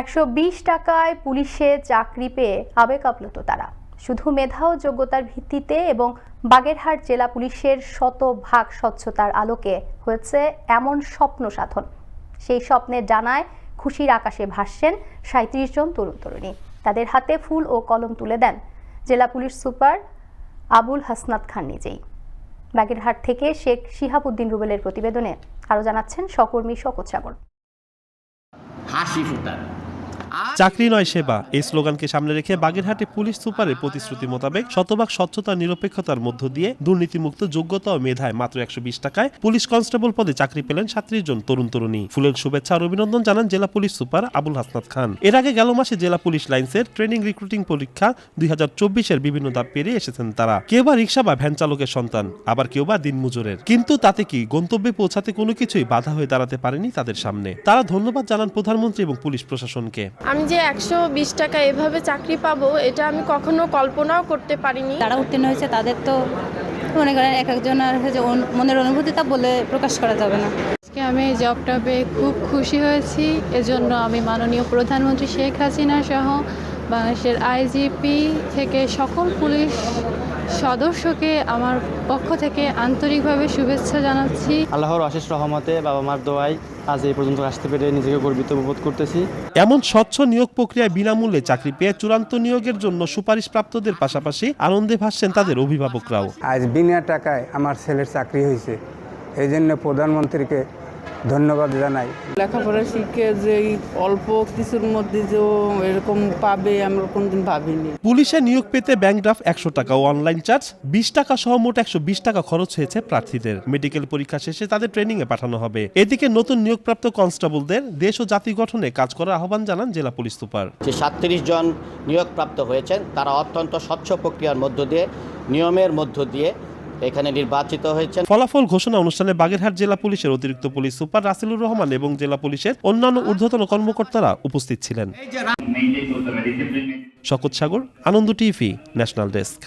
একশো বিশ টাকায় পুলিশে চাকরি পেয়ে আবেগ আপ্লুত তারা। শুধু মেধা ও যোগ্যতার ভিত্তিতে এবং বাগেরহাট জেলা পুলিশের শতভাগ স্বচ্ছতার আলোকে হয়েছে এমন স্বপ্ন সাধন। সেই স্বপ্নের ডানায় খুশির আকাশে ভাসছেন সাঁত্রিশ জন তরুণ তরুণী। তাদের হাতে ফুল ও কলম তুলে দেন জেলা পুলিশ সুপার আবুল হাসনাত খান নিজেই। বাগেরহাট থেকে শেখ শিহাবুদ্দিন রুবেলের প্রতিবেদনে আরও জানাচ্ছেন সহকর্মী শকত সাগর। হাসি ফুটান। চাকরি নয় সেবা। এই স্লোগানকে সামনে রেখে বাগেরহাটে পুলিশ সুপারের প্রতিশ্রুতি মোতাবেক শতভাগ স্বচ্ছতা, নিরপেক্ষতার মধ্য দিয়ে দুর্নীতিমুক্ত, যোগ্যতা ও মেধায় মাত্র একশো বিশ টাকায় পুলিশ কনস্টেবল পদে চাকরি পেলেন সাত্রিশ জন তরুণ তরুণী। ফুলের শুভেচ্ছা আর অভিনন্দন জানান জেলা পুলিশ সুপার আবুল হাসনাত খান। এর আগে গেল মাসে জেলা পুলিশ লাইন্সের ট্রেনিং রিক্রুটিং পরীক্ষা দুই চব্বিশের বিভিন্ন ধাপ পেরিয়ে এসেছেন তারা। কেউ বা রিক্সা বা ভ্যান চালকের সন্তান, আবার কেউ বা দিনমজুরের। কিন্তু তাতে কি গন্তব্যে পৌঁছাতে কোনো কিছুই বাধা হয়ে দাঁড়াতে পারেনি তাদের সামনে। তারা ধন্যবাদ জানান প্রধানমন্ত্রী এবং পুলিশ প্রশাসনকে। আমি যে একশো বিশ টাকা এভাবে চাকরি পাবো এটা আমি কখনো কল্পনাও করতে পারিনি। তারা উত্তীর্ণ হয়েছে তাদের তো মনে করেন এক একজনের হচ্ছে অন- মনের অনুভূতিটা বলে প্রকাশ করা যাবে না। আজকে আমি এই জবটা পেয়ে খুব খুশি হয়েছি। এজন্য আমি মাননীয় প্রধানমন্ত্রী শেখ হাসিনা সহ বাংলাদেশের আইজিপি থেকে সকল পুলিশ সদস্যকে আমার পক্ষ থেকে আন্তরিকভাবে শুভেচ্ছা জানাচ্ছি। আল্লাহর অশেষ রহমতে বাবা মার দোয়াই আজ এই পর্যন্ত আসতে পেরে নিজেকে গর্বিত বোধ করতেছি। এমন স্বচ্ছ নিয়োগ প্রক্রিয়ায় বিনামূল্যে চাকরি পেয়ে চূড়ান্ত নিয়োগের জন্য সুপারিশপ্রাপ্তদের পাশাপাশি আনন্দে ভাসছেন তাদের অভিভাবকরাও। আজ বিনা টাকায় আমার ছেলের চাকরি হয়েছে। এই জন্য প্রধানমন্ত্রীকে ধন্যবাদ জানাই। লেখাপড়া শিখে যে অল্প কিছুর মধ্যে যে এরকম পাবে আমরা কোনদিন ভাবিনি। পুলিশে নিয়োগ পেতে ব্যাংক ড্রাফট একশো টাকা ও অনলাইন চার্জ বিশ টাকা সহ মোট একশো বিশ টাকা খরচ হয়েছে প্রার্থীদের। মেডিকেল পরীক্ষা শেষে তাদের ট্রেনিং এ পাঠানো হবে। এদিকে নতুন নিয়োগপ্রাপ্ত কনস্টেবলদের দেশ ও জাতি গঠনে কাজ করার আহ্বান জানান জেলা পুলিশ সুপার। যে সাতত্রিশ জন নিয়োগপ্রাপ্ত হয়েছেন তারা অত্যন্ত স্বচ্ছ প্রক্রিয়ার মধ্য দিয়ে নিয়মের মধ্য দিয়ে এখানে নির্বাচিত হয়েছে ফলাফল ঘোষণা অনুষ্ঠানে বাগেরহাট জেলা পুলিশের অতিরিক্ত পুলিশ সুপার রাসেলুর রহমান এবং জেলা পুলিশের অন্যান্য ঊর্ধ্বতন কর্মকর্তারা উপস্থিত ছিলেন। Shaukat Sagar Ananda TV national desk.